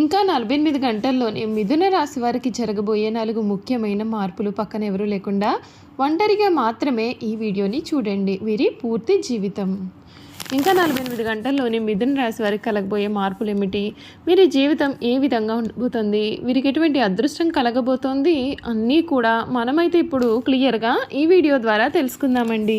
ఇంకా నలభై ఎనిమిది గంటల్లోనే మిథున రాశి వారికి జరగబోయే నాలుగు ముఖ్యమైన మార్పులు పక్కన ఎవరూ లేకుండా ఒంటరిగా మాత్రమే ఈ వీడియోని చూడండి. వీరి పూర్తి జీవితం. ఇంకా నలభై ఎనిమిది గంటల్లోనే మిథున రాశి వారికి కలగబోయే మార్పులు ఏమిటి? వీరి జీవితం ఏ విధంగా ఉండబోతుంది వీరికి ఎటువంటి అదృష్టం కలగబోతోంది? అన్నీ కూడా మనమైతే ఇప్పుడు క్లియర్గా ఈ వీడియో ద్వారా తెలుసుకుందామండి.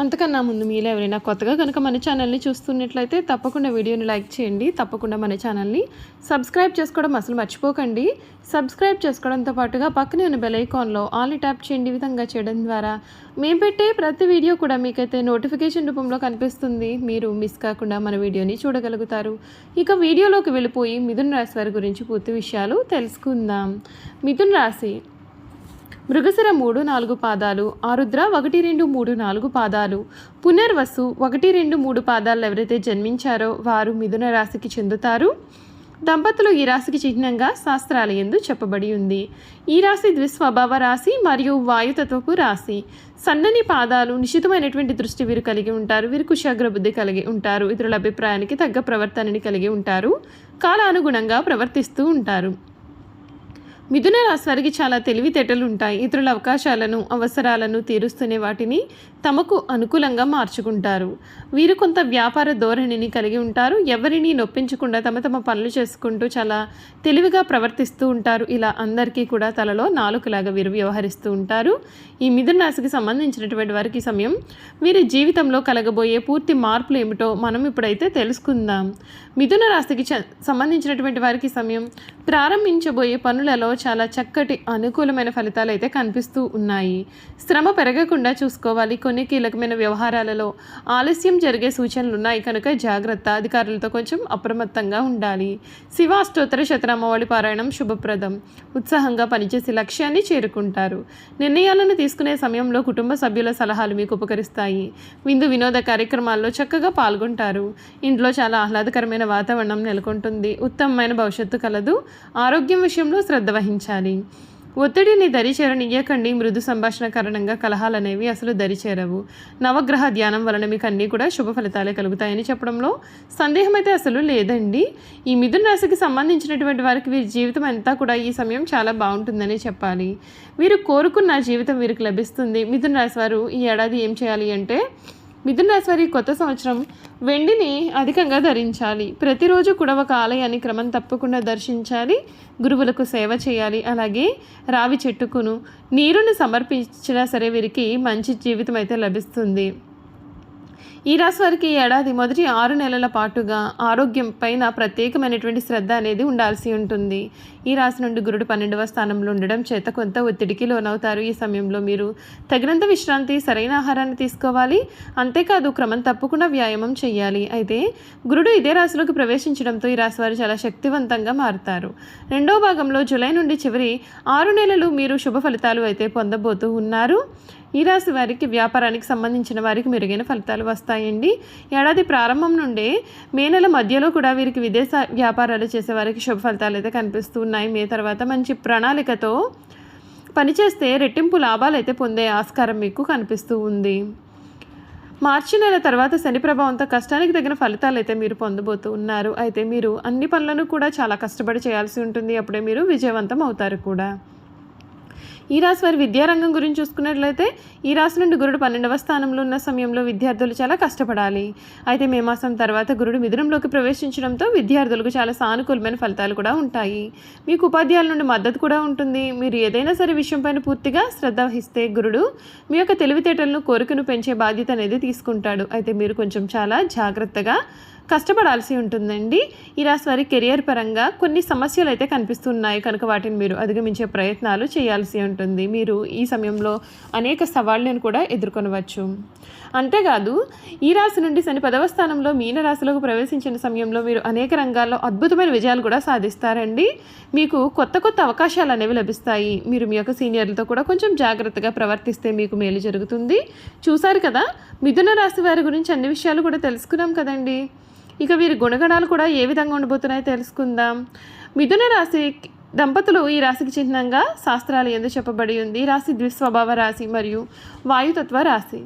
అంతకన్నా ముందు మీలో ఎవరైనా కొత్తగా కనుక మన ఛానల్ని చూస్తున్నట్లయితే తప్పకుండా వీడియోని లైక్ చేయండి. తప్పకుండా మన ఛానల్ని సబ్స్క్రైబ్ చేసుకోవడం అసలు మర్చిపోకండి. సబ్స్క్రైబ్ చేసుకోవడంతో పాటుగా పక్కనే ఉన్న బెల్ ఐకాన్లో ఆల్ని ట్యాప్ చేయండి ఈ విధంగా చేయడం ద్వారా. మేము పెట్టే ప్రతి వీడియో కూడా మీకైతే నోటిఫికేషన్ రూపంలో కనిపిస్తుంది. మీరు మిస్ కాకుండా మన వీడియోని చూడగలుగుతారు. ఇక వీడియోలోకి వెళ్ళిపోయి మిథున్ రాశి వారి గురించి పూర్తి విషయాలు తెలుసుకుందాం. మిథున్ రాశి మృగశర మూడు నాలుగు పాదాలు ఆరుద్ర ఒకటి రెండు మూడు నాలుగు పాదాలు. పునర్వసు ఒకటి రెండు మూడు పాదాలు ఎవరైతే జన్మించారో వారు మిథున రాశికి చెందుతారు. దంపతులు ఈ రాశికి చిహ్నంగా శాస్త్రాల ఎందు చెప్పబడి ఉంది. ఈ రాశి ద్విస్వభావ రాశి మరియు వాయుతత్వపు రాశి. సన్నని పాదాలు నిశితమైనటువంటి దృష్టి వీరు కలిగి ఉంటారు. వీరు కుశాగ్ర బుద్ధి కలిగి ఉంటారు. ఇతరుల అభిప్రాయానికి తగ్గ ప్రవర్తనని కలిగి ఉంటారు. కాలానుగుణంగా ప్రవర్తిస్తూ ఉంటారు. మిథున రాశి వారికి చాలా తెలివితేటలు ఉంటాయి. ఇతరుల అవకాశాలను అవసరాలను తీరుస్తూనే వాటిని తమకు అనుకూలంగా మార్చుకుంటారు. వీరు కొంత వ్యాపార ధోరణిని కలిగి ఉంటారు. ఎవరిని నొప్పించకుండా తమ తమ పనులు చేసుకుంటూ చాలా తెలివిగా ప్రవర్తిస్తూ ఉంటారు. ఇలా అందరికీ కూడా తలలో నాలుకలాగా వీరు వ్యవహరిస్తూ ఉంటారు. ఈ మిథున రాశికి సంబంధించినటువంటి వారికి సమయం వీరి జీవితంలో కలగబోయే పూర్తి మార్పులు ఏమిటో మనం ఇప్పుడైతే తెలుసుకుందాం. మిథున రాశికి సంబంధించినటువంటి వారికి సమయం ప్రారంభించబోయే పనులలో చాలా చక్కటి అనుకూలమైన ఫలితాలు అయితే కనిపిస్తూ ఉన్నాయి. శ్రమ పెరగకుండా చూసుకోవాలి. కొన్ని కీలకమైన వ్యవహారాలలో ఆలస్యం జరిగే సూచనలు ఉన్నాయి. కనుక జాగ్రత్త. అధికారులతో కొంచెం అప్రమత్తంగా ఉండాలి. శివాష్టోత్తర శతనామవళి పారాయణం శుభప్రదం. ఉత్సాహంగా పనిచేసి లక్ష్యాన్ని చేరుకుంటారు. నిర్ణయాలను తీసుకునే సమయంలో కుటుంబ సభ్యుల సలహాలు మీకు ఉపకరిస్తాయి. విందు వినోద కార్యక్రమాల్లో చక్కగా పాల్గొంటారు. ఇంట్లో చాలా ఆహ్లాదకరమైన వాతావరణం నెలకొంటుంది. ఉత్తమమైన భవిష్యత్తు కలదు. ఆరోగ్యం విషయంలో శ్రద్ధ వహించాలి ఒత్తిడిని దరిచేరనియ్యకండి మృదు సంభాషణ కారణంగా కలహాలు అనేవి అసలు దరిచేరవు. నవగ్రహ ధ్యానం వలన మీకు అన్నీ కూడా శుభ ఫలితాలే కలుగుతాయని చెప్పడంలో సందేహం అయితే అసలు లేదండి. ఈ మిథున రాశికి సంబంధించినటువంటి వారికి వీరి జీవితం అంతా కూడా ఈ సమయం చాలా బాగుంటుందని చెప్పాలి. వీరు కోరుకున్న జీవితం వీరికి లభిస్తుంది. మిథున రాశి వారు ఈ ఏడాది ఏం చేయాలి అంటే మిథున రాశి వారి కొత్త సంవత్సరం వెండిని అధికంగా ధరించాలి. ప్రతిరోజు కూడా ఒక ఆలయాన్ని క్రమం తప్పకుండా దర్శించాలి. గురువులకు సేవ చేయాలి. అలాగే రావి చెట్టుకును నీరును సమర్పించినా సరే వీరికి మంచి జీవితం అయితే లభిస్తుంది. ఈ రాశి వారికి ఏడాది మొదటి ఆరు నెలల పాటుగా ఆరోగ్యం పైన ప్రత్యేకమైనటువంటి శ్రద్ధ అనేది ఉండాల్సి ఉంటుంది. ఈ రాశి నుండి గురుడు పన్నెండవ స్థానంలో ఉండడం చేత కొంత ఒత్తిడికి లోనవుతారు. ఈ సమయంలో మీరు తగినంత విశ్రాంతి సరైన ఆహారాన్ని తీసుకోవాలి. అంతేకాదు క్రమం తప్పకుండా వ్యాయామం చేయాలి అయితే గురుడు ఇదే రాశిలోకి ప్రవేశించడంతో ఈ రాశి వారు చాలా శక్తివంతంగా మారుతారు. రెండో భాగంలో జూలై నుండి చివరి ఆరు నెలలు మీరు శుభ ఫలితాలు అయితే పొందబోతూ ఉన్నారు. ఈ రాశి వారికి వ్యాపారానికి సంబంధించిన వారికి మెరుగైన ఫలితాలు వస్తాయండి. ఏడాది ప్రారంభం నుండే మే నెల మధ్యలో కూడా వీరికి విదేశ వ్యాపారాలు చేసే వారికి శుభ ఫలితాలు అయితే కనిపిస్తూ ఉన్నాయి మే తర్వాత మంచి ప్రణాళికతో పనిచేస్తే రెట్టింపు లాభాలు అయితే పొందే ఆస్కారం మీకు కనిపిస్తూ ఉంది. మార్చి నెల తర్వాత శని ప్రభావంతో కష్టానికి తగిన ఫలితాలు అయితే మీరు పొందబోతూ ఉన్నారు. అయితే మీరు అన్ని పనులను కూడా చాలా కష్టపడి చేయాల్సి ఉంటుంది. అప్పుడే మీరు విజయవంతం అవుతారు కూడా. ఈ రాశి వారి విద్యారంగం గురించి చూసుకున్నట్లయితే ఈ రాశి నుండి గురుడు పన్నెండవ స్థానంలో ఉన్న సమయంలో విద్యార్థులు చాలా కష్టపడాలి. అయితే మే మాసం తర్వాత గురుడు మిథునంలోకి ప్రవేశించడంతో విద్యార్థులకు చాలా సానుకూలమైన ఫలితాలు కూడా ఉంటాయి. మీకు ఉపాధ్యాయుల నుండి మద్దతు కూడా ఉంటుంది. మీరు ఏదైనా సరే విషయంపైన పూర్తిగా శ్రద్ధ వహిస్తే గురుడు మీ యొక్క తెలివితేటలను కోరికను పెంచే బాధ్యత అనేది తీసుకుంటాడు. అయితే మీరు కొంచెం చాలా జాగ్రత్తగా కష్టపడాల్సి ఉంటుందండి. ఈ రాశి వారి కెరియర్ పరంగా కొన్ని సమస్యలు అయితే కనిపిస్తున్నాయి. కనుక వాటిని మీరు అధిగమించే ప్రయత్నాలు చేయాల్సి ఉంటుంది. మీరు ఈ సమయంలో అనేక సవాళ్ళను కూడా ఎదుర్కొనవచ్చు. అంతేకాదు ఈ రాశి నుండి శని పదవ స్థానంలో మీన రాశిలోకి ప్రవేశించిన సమయంలో మీరు అనేక రంగాల్లో అద్భుతమైన విజయాలు కూడా సాధిస్తారండి. మీకు కొత్త కొత్త అవకాశాలు అనేవి లభిస్తాయి. మీరు మీ యొక్క సీనియర్లతో కూడా కొంచెం జాగ్రత్తగా ప్రవర్తిస్తే మీకు మేలు జరుగుతుంది. చూశారు కదా మిథున రాశి వారి గురించి అన్ని విషయాలు కూడా తెలుసుకున్నాం కదండి. ఇక వీరి గుణగణాలు కూడా ఏ విధంగా ఉండబోతున్నాయో తెలుసుకుందాం. మిథున రాశి దంపతులు ఈ రాశికి చిహ్నంగా శాస్త్రాలు ఎందుకు చెప్పబడి ఉంది? ఈ రాశి ద్విస్వభావ రాశి మరియు వాయుతత్వ రాశి.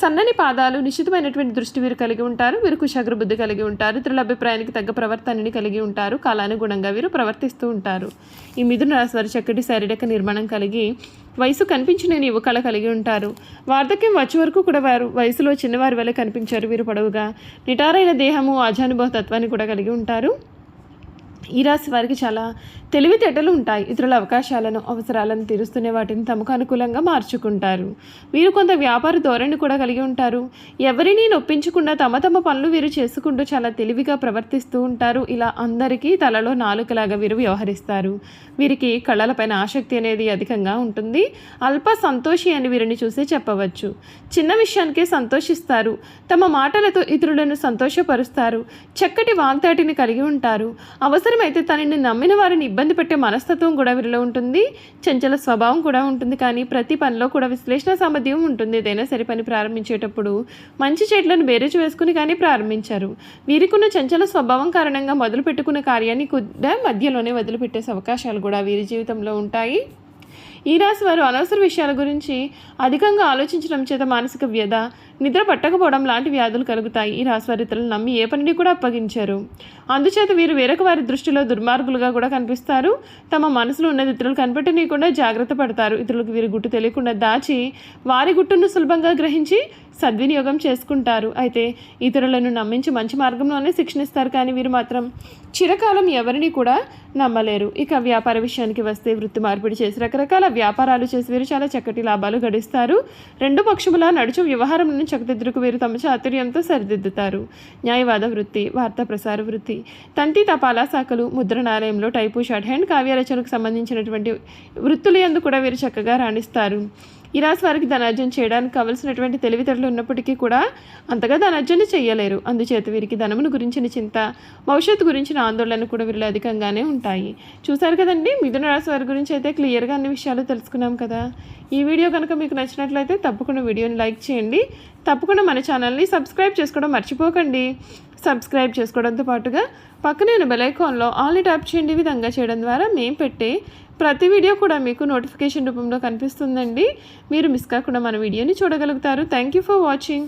సన్నని పాదాలు నిశ్చితమైనటువంటి దృష్టి వీరు కలిగి ఉంటారు. వీరు కుశాగ్ర బుద్ధి కలిగి ఉంటారు. ఇతరుల అభిప్రాయానికి తగ్గ ప్రవర్తనని కలిగి ఉంటారు. కాలానుగుణంగా వీరు ప్రవర్తిస్తూ ఉంటారు. ఈ మిథున రాశి వారు చక్కటి శారీరక నిర్మాణం కలిగి వయసు కనిపించిన యువకళ కలిగి ఉంటారు. వార్ధక్యం వచ్చే వరకు కూడా వారు వయసులో చిన్నవారి వల్ల కనిపించారు వీరు పొడవుగా. నిటారైన దేహము ఆజానుభవ తత్వాన్ని కూడా కలిగి ఉంటారు. ఈ రాశి వారికి చాలా తెలివితేటలు ఉంటాయి. ఇతరుల అవకాశాలను అవసరాలను తీరుస్తునే వాటిని తమకు అనుకూలంగా మార్చుకుంటారు. వీరు కొంత వ్యాపార ధోరణి కూడా కలిగి ఉంటారు. ఎవరిని నొప్పించకుండా తమ తమ పనులు వీరు చేసుకుంటూ చాలా తెలివిగా ప్రవర్తిస్తూ ఉంటారు. ఇలా అందరికీ తలలో నాలుకలాగా వీరు వ్యవహరిస్తారు. వీరికి కళలపైన ఆసక్తి అనేది అధికంగా ఉంటుంది. అల్ప సంతోషి అని వీరిని చూసి చెప్పవచ్చు. చిన్న విషయానికే సంతోషిస్తారు. తమ మాటలతో ఇతరులను సంతోషపరుస్తారు. చక్కటి వాగ్దాటిని కలిగి ఉంటారు. అవసరం అవసరమైతే తనని నమ్మిన వారిని ఇబ్బంది పెట్టే మనస్తత్వం కూడా వీరిలో ఉంటుంది. చంచల స్వభావం కూడా ఉంటుంది. కానీ ప్రతి పనిలో కూడా విశ్లేషణ సామర్థ్యం ఉంటుంది. ఏదైనా సరే పని ప్రారంభించేటప్పుడు మంచి చెట్లను బేరేజ్ వేసుకుని కానీ ప్రారంభించారు. వీరికున్న చంచల స్వభావం కారణంగా మొదలు పెట్టుకున్న కార్యాన్ని కూడా మధ్యలోనే వదిలిపెట్టేసే అవకాశాలు కూడా వీరి జీవితంలో ఉంటాయి. ఈ రాశి వారు అనవసర విషయాల గురించి అధికంగా ఆలోచించడం చేత మానసిక వ్యధ నిద్ర పట్టకపోవడం లాంటి వ్యాధులు కలుగుతాయి. ఈ రాశి వారి ఇతరులను నమ్మి ఏ పనిని కూడా అప్పగించారు. అందుచేత వీరు వేరొక వారి దృష్టిలో దుర్మార్గులుగా కూడా కనిపిస్తారు. తమ మనసులో ఉన్నది ఇతరులు కనిపెట్టనీయకుండా జాగ్రత్త పడతారు. ఇతరులకు వీరి గుట్టు తెలియకుండా దాచి వారి గుట్టును సులభంగా గ్రహించి సద్వినియోగం చేసుకుంటారు. అయితే ఇతరులను నమ్మించి మంచి మార్గంలోనే శిక్షణిస్తారు. కానీ వీరు మాత్రం చిరకాలం ఎవరిని కూడా నమ్మలేరు. ఇక వ్యాపార విషయానికి వస్తే వృత్తి మార్పిడి చేసి రకరకాల వ్యాపారాలు చేసి వీరు చాలా చక్కటి లాభాలు గడిస్తారు. రెండు పక్షముల నడుచు వ్యవహారం చక్కదిద్దుకు వీరు తమ చాతుర్యంతో సరిదిద్దుతారు. న్యాయవాద వృత్తి వార్తా ప్రసార వృత్తి తంతి తపాలా శాఖలు ముద్రణాలయంలో టైపు షార్ట్ హ్యాండ్ కావ్యరచనకు సంబంధించినటువంటి వృత్తులు ఎందు కూడా వీరు చక్కగా రాణిస్తారు. ఈ రాశి వారికి ధనార్జన చేయడానికి కావలసినటువంటి తెలివితేటలు ఉన్నప్పటికీ కూడా అంతగా ధనార్జన చేయలేరు. అందుచేత వీరికి ధనమును గురించిన చింత భవిష్యత్తు గురించిన ఆందోళన కూడా వీరిలో అధికంగానే ఉంటాయి. చూసారు కదండి? మిథున రాశి వారి గురించి అయితే క్లియర్గా అన్ని విషయాలు తెలుసుకున్నాం కదా. ఈ వీడియో కనుక మీకు నచ్చినట్లయితే తప్పకుండా వీడియోని లైక్ చేయండి. తప్పకుండా మన ఛానల్ని సబ్స్క్రైబ్ చేసుకోవడం మర్చిపోకండి. సబ్స్క్రైబ్ చేసుకోవడంతో పాటుగా పక్కనే ఉన్న బెల్ ఐకాన్లో ఆల్ని ట్యాప్ చేయండి. విధంగా చేయడం ద్వారా మేము పెట్టే ప్రతి వీడియో కూడా మీకు నోటిఫికేషన్ రూపంలో కనిపిస్తుందండి. మీరు మిస్ కాకుండా మన వీడియోని చూడగలుగుతారు. Thank you for watching